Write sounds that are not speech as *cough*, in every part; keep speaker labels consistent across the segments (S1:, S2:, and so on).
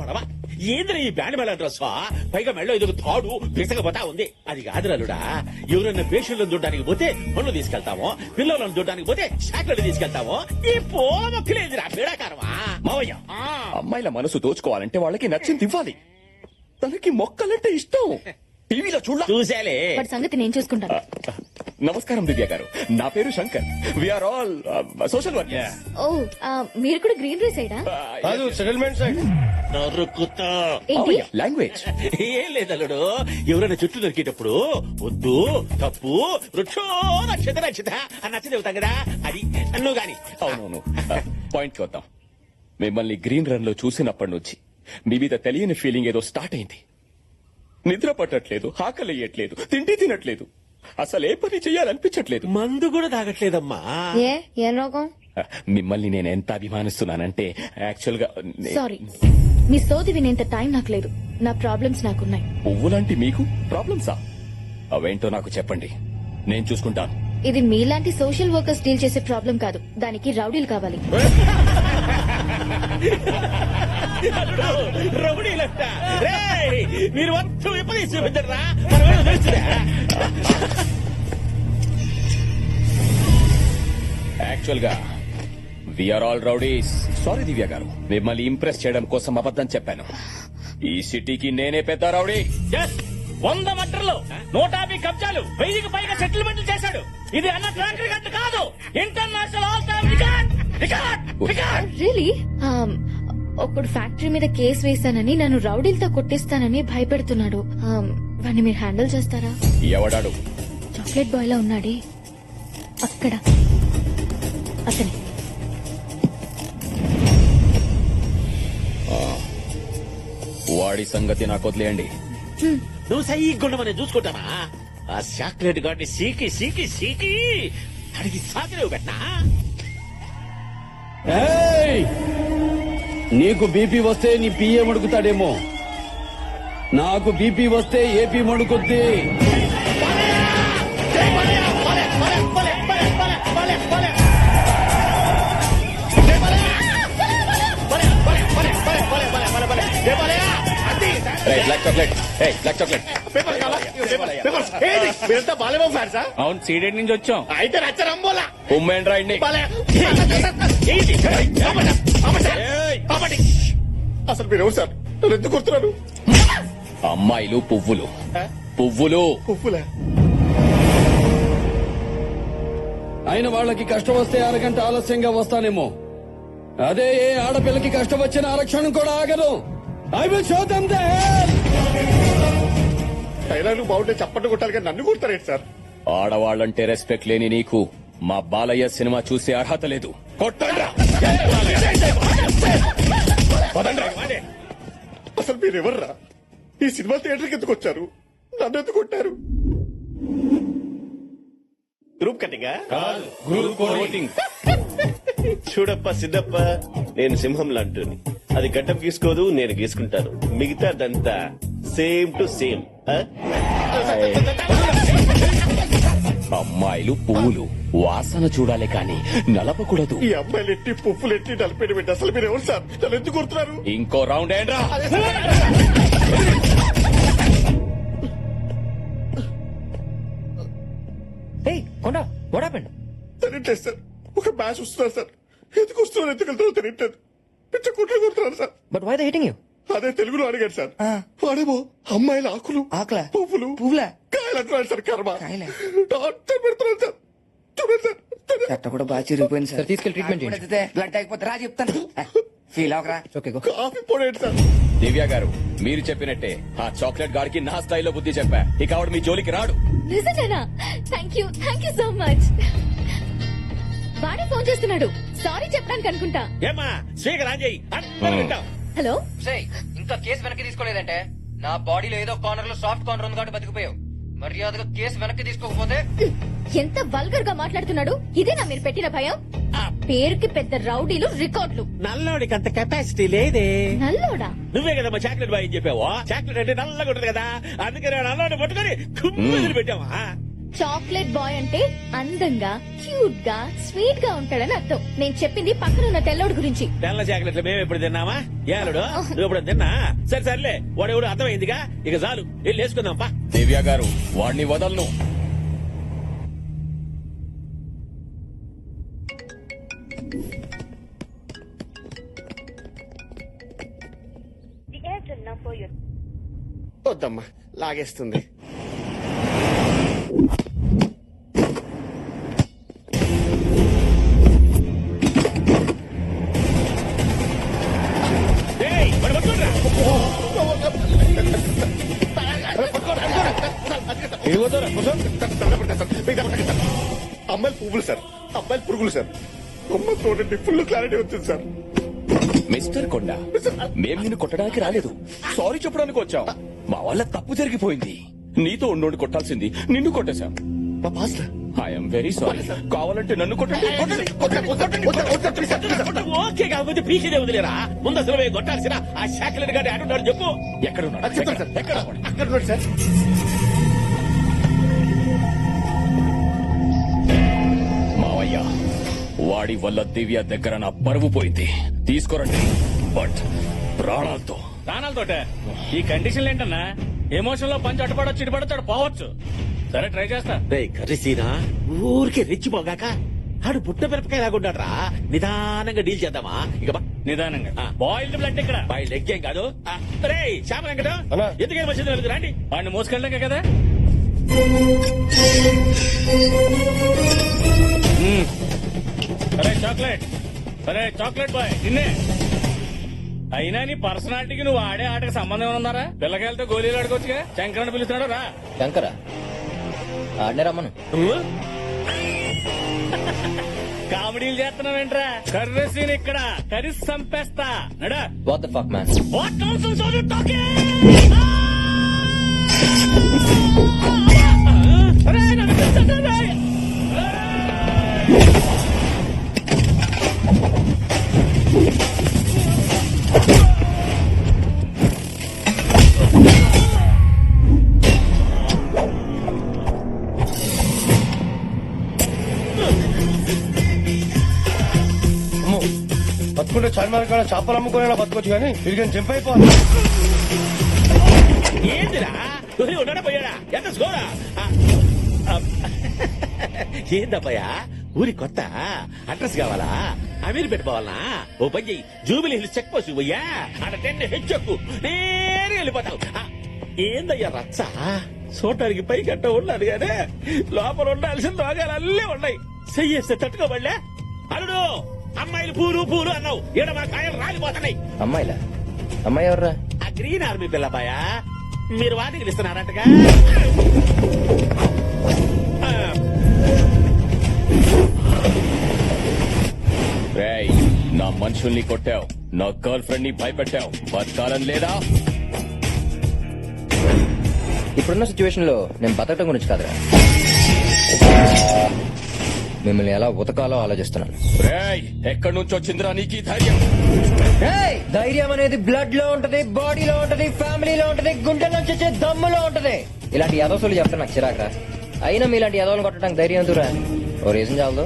S1: పడవా? ఏంద్ర ఈ band Mela dress పైగా మెళ్ళో ఎదురు తాడు పిసకపోతా ఉంది. అది కాదురాలుడా ఎవరైనా పేషెంట్లను చూడడానికి పోతే పండ్లు తీసుకెళ్తాము పిల్లలను చూడడానికి పోతే చాక్లెట్ తీసుకెళ్తాము ఈ పోమొక్కలేదురా పీడాకారమా?
S2: మావయ్య.
S1: ఆ.
S2: అమ్మాయిల మనసు దోచుకోవాలంటే వాళ్ళకి నచ్చింది ఇవ్వాలి. తనకి మొక్కలంటే ఇష్టం. *laughs* టీవీలో చూడ
S1: చూసేలే
S3: వాడి సంగతి నేను చూసుకుంటాను.
S2: నమస్కారం దివ్య గారు. నా పేరు Shankar. We are all social work
S3: ఓ ఆ, మీరు కూడా గ్రీన్ రైస్ సైడా
S4: కాదు సెటిల్మెంట్ సైడ్
S1: నరుకుతా.
S3: ఏంటి?
S2: లాంగ్వేజ్
S1: ఏం లేదల్లుడు ఎవరైనా చుట్టూ దొరికేటప్పుడు వద్దు తప్పు వృక్షో నక్షత నక్షత అని నచ్చ చెబుతాం కదా. అది నువ్వు గాని.
S2: అవునవును పాయింట్కి వద్దాం. మిమ్మల్ని గ్రీన్ రన్లో చూసినప్పటి నుంచి మీ మీద తెలియని ఫీలింగ్ ఏదో స్టార్ట్ అయింది. నిద్ర పట్టట్లేదు ఆకలియట్లేదు తిండి తినట్లేదు. అసలు ఏ పని చేయాలనిపించట్లేదు
S1: మందు కూడా తాగట్లేదమ్మా.
S3: ఏ ఏం రోగం?
S2: మిమ్మల్ని నేను ఎంత అభిమానిస్తున్నానంటే యాక్చువల్గా నే-
S3: సారీ. మీ సోది వినేంత టైం నాకు లేదు. నా ప్రాబ్లమ్స్ నాకున్నాయి.
S2: పువ్వులాంటి మీకు ప్రాబ్లమ్సా? అవేంటో నాకు చెప్పండి. నేను చూసుకుంటాను.
S3: ఇది మీలాంటి సోషల్ వర్కర్స్ డీల్ చేసే ప్రాబ్లం కాదు. దానికి రౌడీలు కావాలి. *laughs*
S1: మీరు మొత్తం విపరీత చూపించరా తెలుసురా
S2: actually we are all rowdies. Sorry Divya garu. మిమ్మల్ని ఇంప్రెస్ చేయడం కోసం అబద్ధం చెప్పాను. ఈ సిటీకి నేనే పెద్ద రౌడీ.
S5: వంద మట్టర్లు నూట యాభై కబ్జాలు వెయ్యికి పైగా సెటిల్మెంట్లు చేశాడు. ఇది అన్న ట్రాక్ రికార్డ్ కాదు. International all time record
S3: really ఒకడు ఫ్యాక్టరీ మీద కేసు వేశానని నన్ను రౌడీలతో కొట్టిస్తానని భయపెడుతున్నాడు. Um, వాడిని మీరు హ్యాండిల్ చేస్తారా?
S2: ఎవడాడు?
S3: చాక్లెట్ బాయ్ లా ఉన్నాడే. అక్కడ. అతనే.
S2: వాడి సంగతి నాకు వదిలేయండి.
S1: నువ్వు సైగుండ మనం చూసుకుంటామా ఆ చాక్లెట్ గాడిని సీకి సీకి సీకి అడిగి సాకిలేవు పెట్టనా!
S6: నీకు బీపీ వస్తే నీ పిఏ మడుకుతాడేమో. నాకు బీపీ వస్తే ఏపీ మడుకుద్ది.
S2: రేయ్, బ్లాక్ చాక్లెట్ ఏయ్, బ్లాక్ చాక్లెట్
S4: మీరంతా బాలేమో ఫ్యాన్సా
S5: అవును సీడెడ్ నుంచి వచ్చాం.
S4: అయితే రచ్చరంబోలా
S2: ఉమ్మెన్ రాయండి
S1: ఏంటి?
S4: అసలు మీరు ఎవరు సార్? నన్ను ఎందుకు
S2: అమ్మాయిలు పువ్వులు. పువ్వులు.
S4: ఉప్పులే
S6: అయిన వాళ్ళకి కష్టం వస్తే అరగంట ఆలస్యంగా వస్తానేమో. అదే ఏ ఆడపిల్లకి కష్టం వచ్చిన ఆరక్షణం కూడా ఆగదు. I will show them the
S4: dialogue బాగుంటే చప్పట్లు కొట్టాలి కానీ నన్ను కొడతారేంటి సార్?
S2: ఆడవాళ్ళంటే రెస్పెక్ట్ లేని నీకు మా బాలయ్య సినిమా చూసే అర్హత లేదు. కొట్టండ్రా.
S4: అసలు మీరు ఎవర్రా ఈ సినిమా థియేటర్కి ఎందుకు వచ్చారు? నన్ను ఎందుకు కొట్టారు? గ్రూప్ కటింగా *laughs*
S7: చూడప్ప సిద్ధప్ప నేను సింహం లాంటిని అది గడ్డం గీసుకోదు నేను గీసుకుంటాను. మిగతాదంతా సేమ్ టు సేమ్
S2: అమ్మాయిలు పువ్వులు వాసన చూడాలి కానీ నలపకూడదు.
S4: ఈ అమ్మాయిలు ఎట్టి పుప్పులు ఎట్టి నలిపేట పెట్టి అసలు మీరు ఎవరు సార్? నన్ను ఎందుకు కొడుతున్నారు?
S2: ఇంకో రౌండ్ ఏంట్రా?
S5: కొండ వాట్ హ్యాపెండ్
S4: తెలియట్లేదు సార్. ఒక మ్యాచ్ వస్తున్నారు సార్. ఎందుకు వస్తున్నారు? ఎందుకు వెళ్తారో తెలియట్లేదు. పిచ్చ కుట్లు కొడుతున్నారు sir
S5: but why the hitting you
S4: అదే తెలుగులో అడిగాడు సార్. వాడేమో అమ్మాయిల ఆకులు
S5: ఆకులా?
S4: పువ్వులు
S5: పువ్వులా?
S4: కాయలు అంటున్నాడు సార్ కర్మ.
S5: కాయలా?
S4: డాక్టర్ పెడుతున్నాడు సార్. చూడండి సార్ చూడండి.
S8: చెట్ట కూడా బాగా చిరిగిపోయింది సార్.
S5: తీసుకెళ్ళి ట్రీట్మెంట్ చేయండి.
S8: బ్లడ్ అయిపోతే రా చెప్తాను. ఫీల్ అవకరా
S5: ఓకే గో
S4: కాఫీ పొడేంటి సార్.
S2: దివ్య గారు మీరు చెప్పినట్టే ఆ చాక్లెట్ గాడికి నా స్థాయిలో బుద్ధి చెప్పా. ఇక ఆవిడ మీ జోలికి రాడు.
S3: నిజంగానా? Thank you thank you so much వాడే ఫోన్ చేస్తున్నాడు. సారీ చెప్పడానికి అనుకుంటా.
S1: ఏమ్మా స్పీకర్ ఆన్ చేయి. అందరూ వింటాం
S3: హలో?
S8: ఇంకా కేసు వెనక్కి తీసుకోలేదంటే? నా బాడీలో ఏదో కార్నర్లో సాఫ్ట్ కార్నర్ ఉంది కాబట్టి బతికిపోయావు. మర్యాదగా కేసు వెనక్కి తీసుకోకపోతే?
S3: ఎంత వల్గర్గా మాట్లాడుతున్నాడు ఇదేనా మీరు పెట్టిన భయం? ఆ. పేరుకి పెద్ద రౌడీలు రికార్డులు.
S1: నల్లోడికి అంత కెపాసిటీ లేదే.
S3: నల్లోడా?
S1: నువ్వే కదా మా చాక్లెట్ బాయ్ అని చెప్పావు. చాక్లెట్ అంటే నల్లగా ఉంటుంది కదా. అందుకని నల్లోడి పట్టుకొని కుమ్మిదిలు పెట్టావా
S3: చాక్లెట్ బాయ్ అంటే అందంగా క్యూట్గా స్వీట్గా ఉంటాడని అర్థం. నేను చెప్పింది పక్కన ఉన్న తెల్లోడు గురించి.
S1: తెల్ల చాక్లెట్లు మేము ఎప్పుడు తిన్నామా? ఏలుడు నువ్వు ఎప్పుడు తిన్నా? సరే సర్లే. వాడు ఎవడు అర్థమైందిగా? ఇక చాలు. వెళ్ళి వేసుకుందాం పా.
S2: దివ్య గారు వాడిని వదలను.
S7: వద్దమ్మా లాగేస్తుంది. అమ్మాయిలు పువ్వులు సార్. అబ్బాయిలు పురుగులు సార్. అమ్మ చూడండి ఫుల్ క్లారిటీ వచ్చింది సార్.
S2: మిస్టర్ కొండ మేం నిన్ను కొట్టడానికి రాలేదు. సారీ చెప్పడానికి వచ్చాం. మా వల్ల తప్పు జరిగిపోయింది. నీతో ఉండి కొట్టాల్సింది నిన్ను కొట్టేశాం
S7: మా పాస్
S2: ఐఎమ్ వెరీ సారీ కావాలంటే నన్ను కొట్టండి కొట్టండి.
S1: ఓకే కాకపోతే పీకేదే వదిలేరా ముందు అసలు మేము కొట్టాల్సిన ఆ చాక్లెట్ గారి ఆడున్నాడు చెప్పు.
S2: ఎక్కడ?
S7: అక్కడ ఉన్నాడు సార్.
S2: మావయ్య వాడి వల్ల దివ్య దగ్గర నా పరువు పోయింది. తీసుకోరండి. బట్ ప్రాణాలతో.
S5: ప్రాణాలతోటే? ఈ కండిషన్లు ఏంటన్నా? ఎమోషన్లో పంచి అటుపడొచ్చు ఇటుపడొచ్చు పోవచ్చు. సరే ట్రై చేస్తా.
S1: రే కర్రీసీనా ఊరికే రెచ్చిపోగాక ఆడు పుట్ట మిరపకాయ లాగుంటాడ్రా నిదానంగా డీల్ చేద్దామా? ఇక బా.
S5: నిదానంగా.
S1: ఆ.
S5: బాయిల్డ్ బ్లడ్ ఇక్కడ.
S1: బై లెగ్ ఏం కాదు. రే శ్యామ వెంకట. ఎందుకని మంచిది రండి.
S5: వాడిని మోసుకెళ్ళాక కదా? మ్మ్. అరే చాక్లెట్. అరే చాక్లెట్ బాయ్ నిన్నే. అయినా నీ పర్సనాలిటీకి నువ్వు ఆడే ఆటకి సంబంధం ఉందారా పిల్లకాయలతో గోళీలు ఆడుకోవచ్చుగా శంకరని పిలుస్తున్నాడు రా
S8: శంకర ఆడనే రమ్మను
S5: కామెడీలు చేస్తున్నావేంట్రా కర్రీ సీన్ ఇక్కడ కర్రీ సంపేస్తా Nada
S8: what the fuck man
S5: what nonsense are you talking అరే నన్ను
S9: చేపలు అమ్ముకునేలా బతకొచ్చు కానీ తిరిగి జంప్ అయిపోవాలి.
S1: ఏందిరా? నువ్వు పోయాడా? ఎంత స్కోరా? ఏందబ్బయ్యా? ఊరి కొత్త? అడ్రస్ కావాలా? అమీర్ పెట్టుకోవాలనా ఓ పని చెయ్యి. జూబిలీ హిల్స్ చెక్ పోస్ట్ పోయ్యా? ఆడ టెన్ హెచ్చొక్కు నేరుగా వెళ్ళిపోతావు. ఏందయ్యా రచ్చ? చూడటానికి పై గట్ట ఉన్నాడు కానీ లోపల ఉండాల్సిన రోగాలు అల్లే ఉన్నాయి చెయ్యేస్తే తట్టుకోబడలే? అల్లుడు! అమ్మాయిలు పూలు పూలు అన్నావు. ఈడ మా కాయలు రాలిపోతున్నాయి.
S8: అమ్మాయిలా? అమ్మాయి ఎవర్రా?
S1: ఆ గ్రీన్ ఆర్మీ పిల్లబాయా మీరు వాటికి ఇస్తున్నారంటగా ఆ,
S2: రేయ్ నా మనుషుల్ని కొట్టావు. నా గర్ల్ ఫ్రెండ్ని భయపెట్టావు. బతకాలని లేదా?
S8: ఇప్పుడున్న సిచ్యువేషన్లో నేను బతకటం గురించి కాదురా. మిమ్మల్ని ఎలా ఉతకాలో ఆలోచిస్తున్నాను.
S2: రేయ్ ఎక్కడి నుంచి వచ్చిందిరా నీకు ఈ ధైర్యం?
S8: ధైర్యం అనేది బ్లడ్లో ఉంటది బాడీలో ఉంటది ఫ్యామిలీలో ఉంటది గుండెల నుంచి వచ్చే దమ్ములో ఉంటది. ఇలాంటి యదోసులు చెప్తే నాకు చిరాకరా. అయినా మీలాంటి యదోలు కొట్టడానికి ధైర్యం ఎందుకురా? ఓ రీజన్ చాలదు.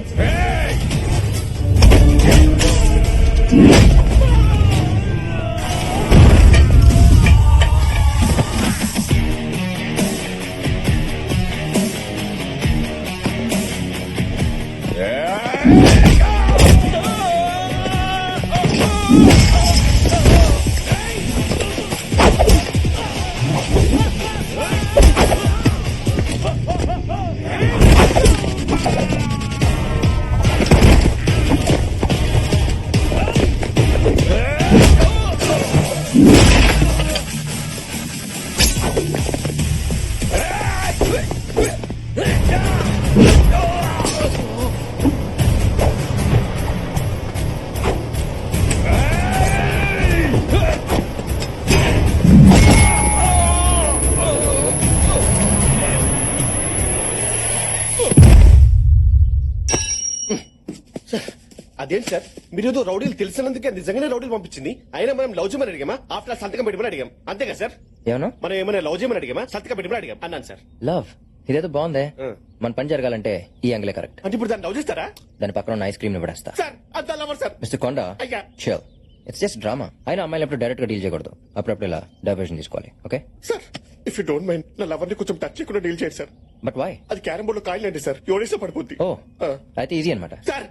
S7: అదేంటి సార్? మీరు ఏదో రౌడీలు తెలిసినందుకే నిజంగానే రౌడీలు పంపించింది. అయినా మనం లవ్ చేయమని అడిగామా? ఆఫ్టర్ సంతకం పెట్టమని అడిగాం. అంతేగా సార్?
S8: ఏమన్నా
S7: మనం ఏమైనా లవ్ చేయమని అడిగామా? సంతకం పెట్టమని అడిగాం. అన్నాను సార్.
S8: లవ్? ఇదేదో బాగుందే. మన పని జరగాలంటే ఈ యాంగిలే కరెక్ట్.
S4: అంటే ఇప్పుడు దాన్ని లవ్ చేస్తారా?
S8: దాని పక్కన ఉన్న ఐస్ క్రీమ్ పడేస్తా
S4: సార్ అంత లవర్ సార్.
S8: మిస్టర్ కొండ?
S4: అయ్యా.
S8: షూర్ ఇట్స్ జస్ట్ డ్రామా అయినా అమ్మాయిలు ఎప్పుడు డైరెక్ట్గా డీల్ చేయకూడదు. అప్పుడప్పుడు ఇలా డైవర్షన్ తీసుకోవాలి. Okay
S4: sir if you don't mind నా లవర్ని కొంచెం టచ్ చేయకుండా డీల్ చేయండి సార్.
S8: బట్ వై
S4: అది క్యారం బోర్డ్లో కాయలండి సార్. ఎవరేసా పడిపోద్ది.
S8: ఓ. అయితే ఈజీ అనమాట
S4: సార్